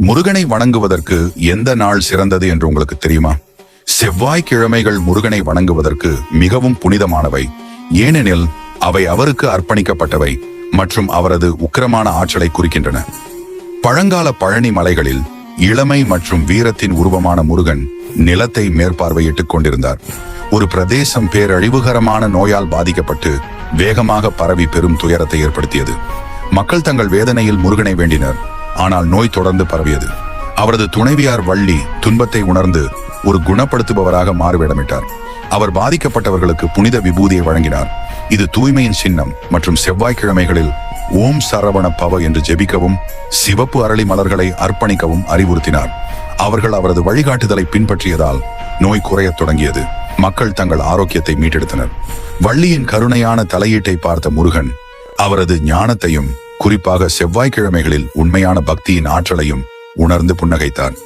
முருகனை வணங்குவதற்கு எந்த நாள் சிறந்தது என்று உங்களுக்கு தெரியுமா? செவ்வாய்க்கிழமைகள் முருகனை வணங்குவதற்கு மிகவும் புனிதமானவை. ஏனெனில் அவை அவருக்கு அர்ப்பணிக்கப்பட்டவை மற்றும் அவரது உக்கிரமான ஆற்றலை குறிக்கின்றன. பழங்கால பழனி மலைகளில் இளமை மற்றும் வீரத்தின் உருவமான முருகன் நிலத்தை மேற்பார்வையிட்டுக் கொண்டிருந்தார். ஒரு பிரதேசம் பேரழிவுகரமான நோயால் பாதிக்கப்பட்டு வேகமாக பரவி பெரும் துயரத்தை ஏற்படுத்தியது. மக்கள் தங்கள் வேதனையில் முருகனை வேண்டினர். ஆனால் நோய் தொடர்ந்து பரவியது. அவரது துணைவியார் வள்ளி துன்பத்தை உணர்ந்து ஒரு குணப்படுத்துபவராக மாறுவிடமிட்டார். அவர் பாதிக்கப்பட்டவர்களுக்கு புனித விபூதியை வழங்கினார். இது தூய்மையின் சின்னம் மற்றும் செவ்வாய்க்கிழமைகளில் ஓம் சரவண பவ என்று ஜெபிக்கவும் சிவப்பு அரளி மலர்களை அர்ப்பணிக்கவும் அறிவுறுத்தினார். அவர்கள் அவரது வழிகாட்டுதலை பின்பற்றியதால் நோய் குறையத் தொடங்கியது. மக்கள் தங்கள் ஆரோக்கியத்தை மீட்டெடுத்தனர். வள்ளியின் கருணையான தலையீட்டை பார்த்த முருகன் அவரது ஞானத்தையும் குறிப்பாக செவ்வாய்க்கிழமைகளில் உண்மையான பக்தியின் ஆற்றலையும் உணர்ந்து புன்னகைத்தார்